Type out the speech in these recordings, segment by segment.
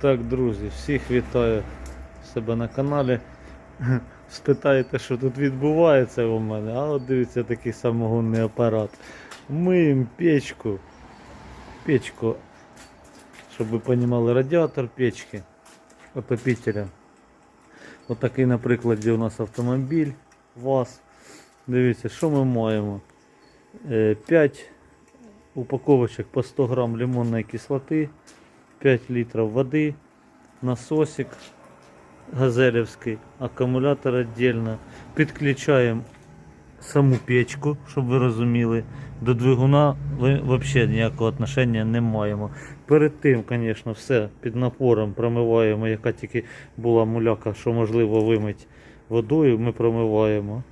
Так, друзі, всіх вітаю себе на каналі. Спитаєте, що тут відбувається у мене, а от дивіться такий самогонний апарат. Миємо печку. Печку, щоб ви розуміли, радіатор печки отопителя. Отакий, наприклад, у нас автомобіль ВАЗ. Дивіться, що ми маємо. 5 упаковочок по 100 грам лимонної кислоти, 5 літрів води, насосик газелевський, акумулятор віддільно. Підключаємо саму печку, щоб ви розуміли. До двигуна ви взагалі ніякого отношення не маємо. Перед тим, звісно, все під напором промиваємо, яка тільки була муляка, що можливо вимити водою, ми промиваємо.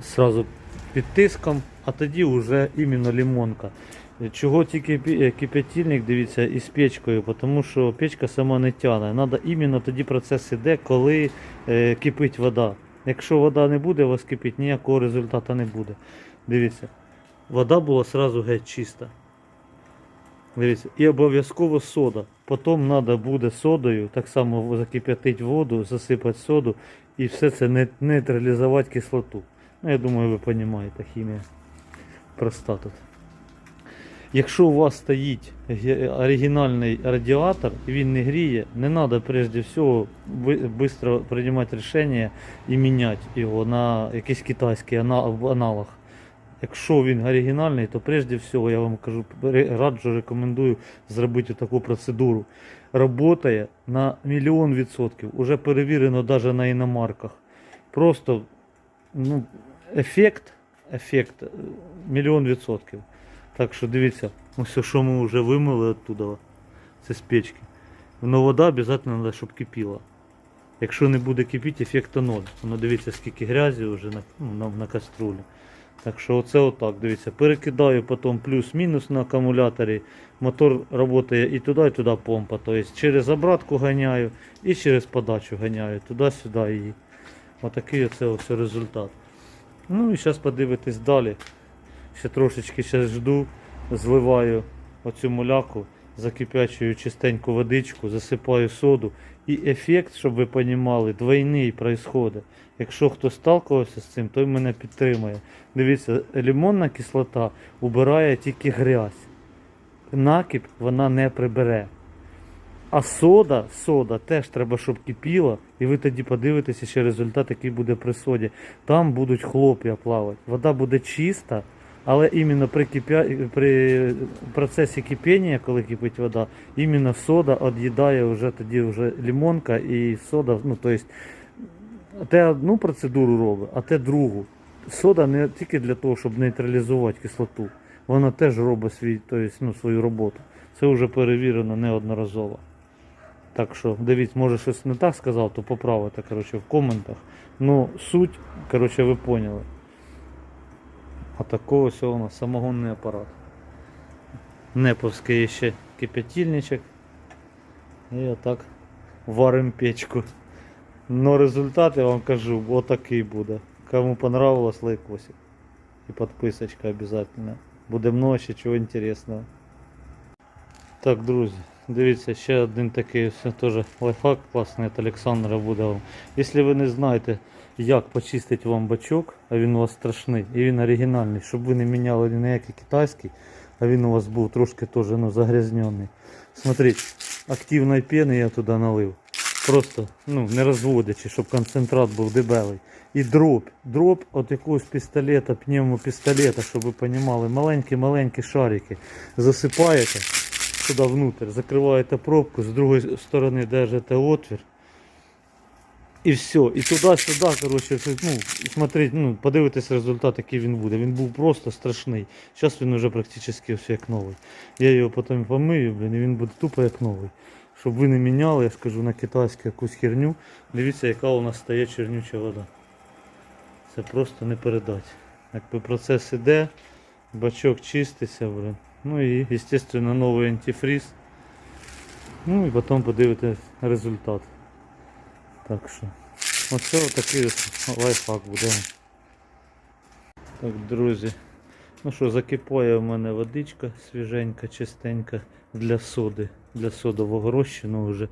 Сразу під тиском, а тоді вже іменно лимонка. Чого тільки е, кип'ятильник, дивіться, із печкою, тому що печка сама не тягне. Надо іменно тоді процес іде, коли е, кипить вода. Якщо вода не буде у вас кипіти, ніякого результату не буде. Дивіться, вода була сразу геть чиста. Дивіться, і обов'язково сода. Потім треба буде содою, так само закип'ятити воду, засипати соду і все це нейтралізувати кислоту. Ну, я думаю, ви розумієте, хімія проста тут. Якщо у вас стоїть оригінальний радіатор і він не гріє, не треба прежде всього швидко приймати рішення і міняти його на якийсь китайський аналог. Якщо він оригінальний, то прежде всього я вам кажу, раджу, рекомендую зробити таку процедуру. Работає на мільйон відсотків. Уже перевірено навіть на іномарках. Просто ну, ефект, ефект е, мільйон відсотків. Так що дивіться, ось що ми вже вимили оттуда. Це з печки. Но вода обов'язково треба, щоб кипіла. Якщо не буде кипіти, ефекту ноль. Воно дивіться, скільки грязі вже на, ну, на, на каструлі. Так що оце отак, дивіться. Перекидаю потім плюс-мінус на акумуляторі. Мотор працює і туди, і туди помпа. Тобто через обратку ганяю і через подачу ганяю. Туди-сюди її. Отакий оце ось результат. Ну і зараз подивитись далі. Ще трошечки зараз жду, зливаю оцю моляку, закипячую чистеньку водичку, засипаю соду. І ефект, щоб ви розуміли, двойний происходить. Якщо хто сталкувався з цим, той мене підтримує. Дивіться, лимонна кислота убирає тільки грязь. Накип вона не прибере. А сода, сода теж треба, щоб кипіла, і ви тоді подивитеся ще результат, який буде при соді. Там будуть хлоп'я плавати. Вода буде чиста, але іменно при, кипя... при процесі кипіння, коли кипить вода, іменно сода від'їдає вже тоді вже лимонка і сода, ну тобто те одну процедуру робить, а те другу. Сода не тільки для того, щоб нейтралізувати кислоту. Вона теж робить свій, тобто, ну, свою роботу. Це вже перевірено неодноразово. Так що, дивіться, може щось не так сказав, то поправите коротше, в коментах. Ну, суть, коротше, ви поняли. А такого всього у нас самогонний апарат. Неповський ще кипятильничок. І отак варимо печку. Но результат я вам кажу, отакий буде. Кому понравилось, лайкосик. І підписочка обязательно. Буде много ще чого інтересного. Так, друзі, дивіться, ще один такий ось теж лайфхак класний від Олександра буде вам. Якщо ви не знаєте, як почистити вам бачок, а він у вас страшний і він оригінальний, щоб ви не міняли ніякий китайський, а він у вас був трошки теж ну, загрязнений. Смотрите, активної пени я туди налив. Просто ну, не розводячи, щоб концентрат був дебелий. І дробь. Дробь от якогось пістолета, пневмопістолета, щоб ви розуміли, маленькі-маленькі шарики. Засипаєте туди внутрь, закриваєте пробку, з другої сторони держите отвір. І все. І туди-сюди, коротше, ну, смотрите, ну, подивитись результат, який він буде. Він був просто страшний. Зараз він вже практично все як новий. Я його потім помию, блін, і він буде тупо як новий. Щоб ви не міняли, я скажу на китайську якусь херню. Дивіться, яка у нас стає чернюча вода. Це просто не передати. Якби процес іде, бачок чиститься, блин. Ну і, естественно, новий антифриз. Ну і потім подивитись результат. Так що, оце отакий ось лайфхак буде. Так, друзі, Ну що, закипає в мене водичка свіженька, чистенька для соди, для содового розчину вже.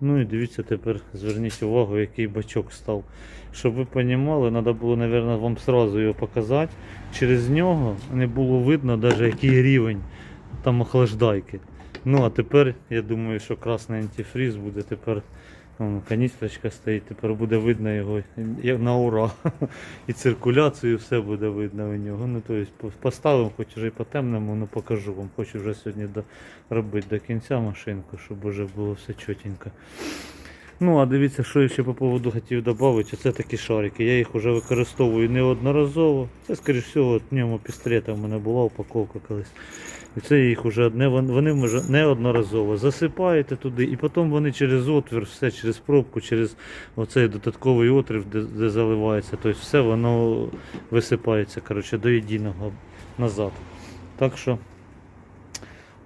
Ну і дивіться тепер, зверніть увагу, який бачок став. Щоб ви розуміли, треба було, мабуть, вам сразу його показати. Через нього не було видно навіть який рівень там охлаждайки. Ну а тепер я думаю, що красний антифріз буде тепер. Каністрочка стоїть, тепер буде видно його як на ура. І циркуляцію, все буде видно у нього. Ну, тобто поставимо, хоч вже і по темному, ну покажу вам. Хочу вже сьогодні робити до кінця машинку, щоб вже було все чотенько. Ну, а дивіться, що я ще по поводу хотів додати, це такі шарики. Я їх вже використовую неодноразово. Це, скоріш всього, от пневмопістолета в мене була упаковка колись. І це їх вже одне, вони вже неодноразово засипаєте туди, і потім вони через отвір, все через пробку, через оцей додатковий отвір, де, де заливається, тобто все воно висипається коротше, до єдиного назад. Так що,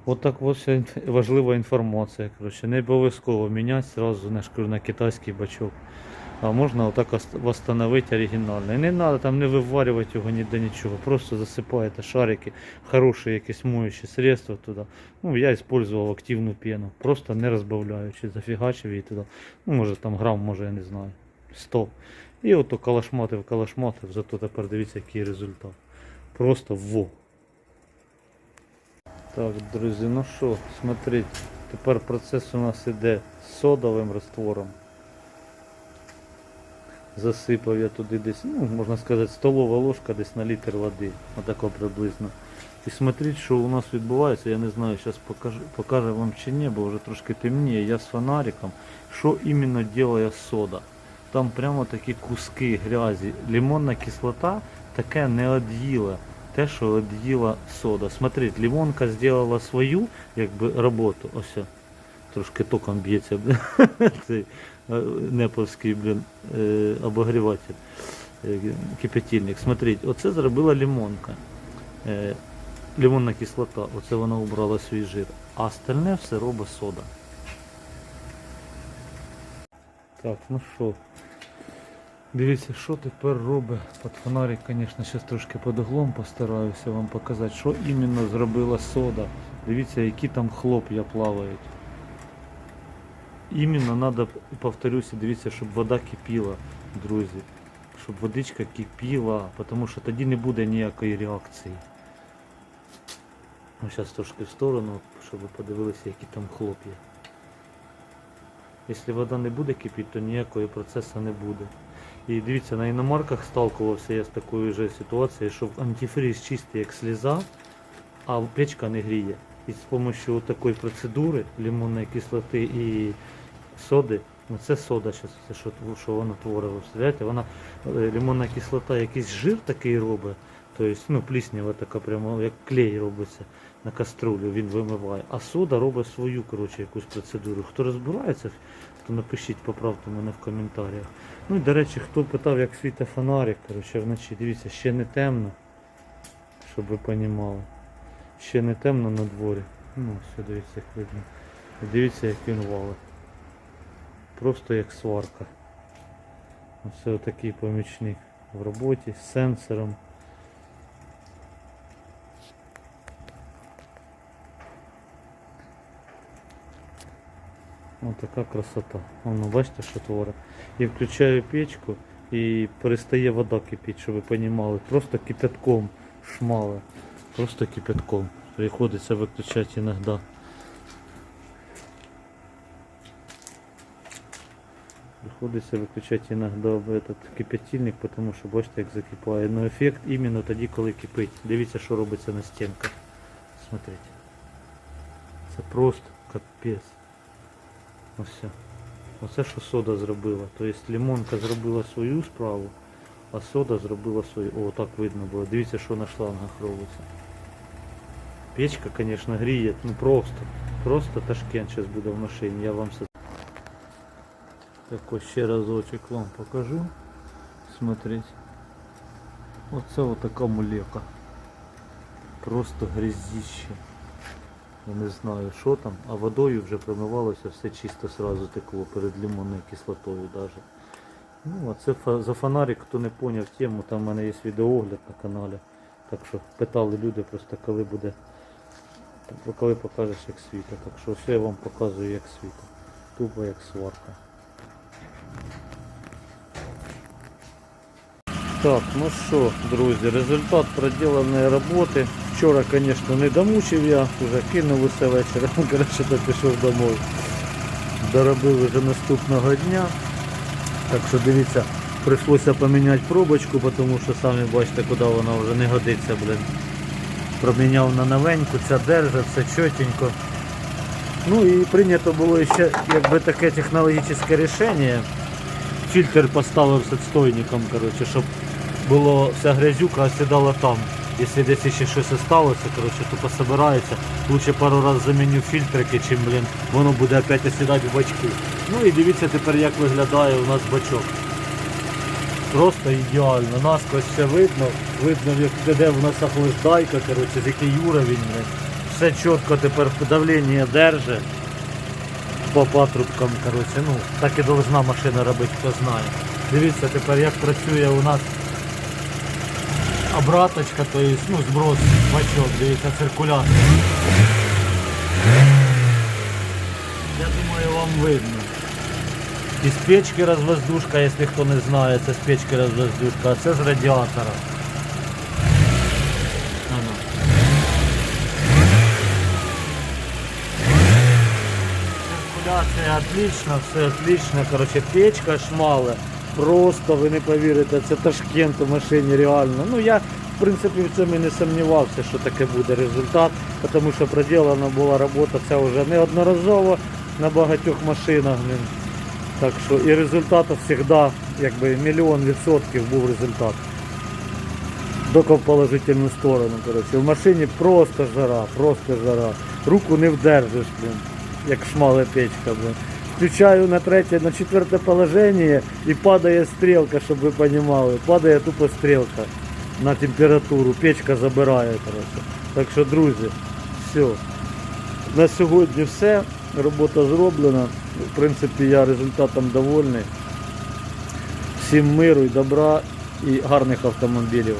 ось вся інф- важлива інформація. Коротше. Не обов'язково міняти зразу на, шкур- на китайський бачок. А можна отак восстановити оригінально. І не треба там не виварювати його ніде нічого. Просто засипаєте шарики, хороше якесь моюче средство туди. Ну, я использовал активну пену, просто не розбавляючи, зафігачив її туди. Ну, може там грам, може, я не знаю. 100. І ото калашматив, калашматив, зато тепер дивіться, який результат. Просто во. Так, друзі, ну що, смотрите, тепер процес у нас іде з содовим раствором. Засипав я туди десь, ну, можна сказати, столова ложка десь на літр води. Отако приблизно. І смотрите, що у нас відбувається, я не знаю, зараз покажу, покажу вам чи ні, бо вже трошки темніє. Я з фонариком. Що іменно робить сода? Там прямо такі куски грязі. Лимонна кислота таке не од'їла. Те, що од'їла сода. Смотрите, лимонка зробила свою якби, роботу. Ось. Трошки током б'ється цей е, неповський блін, е, обогріватель, кипятильник. Смотрите, оце зробила лимонка. Е, лимонна кислота, оце вона убрала свій жир. А остальне все робить сода. Так, ну що. Дивіться, що тепер робить під фонарик, звісно, зараз трошки під углом постараюся вам показати, що іменно зробила сода. Дивіться, які там хлоп'я плавають. Іменно треба, повторюся, дивіться, щоб вода кипіла, друзі. Щоб водичка кипіла, тому що тоді не буде ніякої реакції. Ну, зараз трошки в сторону, щоб ви подивилися, які там хлоп'я. Якщо вода не буде кипіти, то ніякого процесу не буде. І дивіться, на іномарках сталкувався я з такою же ситуацією, що антифриз чистий як сліза, а печка не гріє. І з допомогою такої процедури лимонної кислоти і соди, ну це сода, що, що воно творить, ви представляєте, вона лимонна кислота якийсь жир такий робить, тобто ну, пліснява така прямо, як клей робиться на каструлю, він вимиває. А сода робить свою коротше, якусь процедуру. Хто розбирається, то напишіть, поправте мене в коментарях. Ну і до речі, хто питав, як світить фонарик, коротше, вночі, дивіться, ще не темно, щоб ви розуміли. Ще не темно на дворі. Ну, все, дивіться, як видно. Дивіться, як він валить. Просто як сварка. Оце отакий помічник в роботі з сенсором. Ось така красота. Воно, бачите, що творить. Я включаю печку і перестає вода кипіти, щоб ви розуміли. Просто кипятком шмали. Просто кипятком. Приходиться виключати іноді. Приходиться виключати іноді этот кипятильник, тому що бачите, як закипає. Ну ефект іменно тоді, коли кипить. Дивіться, що робиться на стінках. Смотрите. Це просто капець. Ось. все. Оце що сода зробила. Тобто лимонка зробила свою справу, а сода зробила свою. О, так видно було. Дивіться, що на шлангах робиться. Печка, звісно, гріє, ну просто. Просто ташкент зараз буде в машині, я вам все. Так ось ще разочок вам покажу. Смотрите. Оце отака мулека. Просто грязіще. Я не знаю, що там, а водою вже промивалося, все чисто сразу текло перед лимонною кислотою даже. Ну, а це за фонарик, хто не поняв тему, там в мене є відеоогляд на каналі. Так що питали люди просто коли буде. Коли покажеш як світа. Так що все я вам показую як світа. Тупо як сварка. Так, ну що, друзі, результат проделаної роботи. Вчора, звісно, не домучив я, вже кинув усе вечором, коротше, то пішов домой. Доробив вже наступного дня. Так що дивіться, прийшлося поміняти пробочку, тому що самі бачите, куди вона вже не годиться, блин. Проміняв на новеньку, ця держить, все чотенько. Ну і прийнято було ще якби таке технологічне рішення. Фільтр поставив з відстойником, коротше, щоб було вся грязюка осідала там. Якщо десь ще щось осталося, коротше, то пособирається. Лучше пару разів заміню фільтрики, чим, блін, воно буде опять осідати в бачки. Ну і дивіться тепер, як виглядає у нас бачок. Просто ідеально. Насквозь все видно. Видно, як де в нас охлаждайка, коротше, з який уровень. Все чітко тепер давлення держить по патрубкам, коротше, ну, так і должна машина робити, хто знає. Дивіться тепер, як працює у нас обраточка, то есть, ну, зброс бачок, дивіться, циркулятор. Я думаю, вам видно. Із печки розвоздушка, якщо хто не знає, це з печки розвоздушка, а це з радіатора. Ано. Циркуляція отлично, все отлично. Короче, печка шмале. Просто ви не повірите, це Ташкент у машині реально. Ну я в принципі в цьому і не сумнівався, що таке буде результат, тому що проділена була робота ця вже неодноразово на багатьох машинах. Так що і результат завжди, якби мільйон відсотків був результат. Тільки в положительну сторону. Коротше. В машині просто жара, просто жара. Руку не вдержиш, блін, як шмале печка, блін. Включаю на третє, на четверте положення і падає стрілка, щоб ви розуміли. Падає тупо стрілка на температуру, печка забирає. Коротше. Так що, друзі, все. На сьогодні все. Робота зроблена. В принципі, я результатом довольний. Всім миру і добра і гарних автомобілів.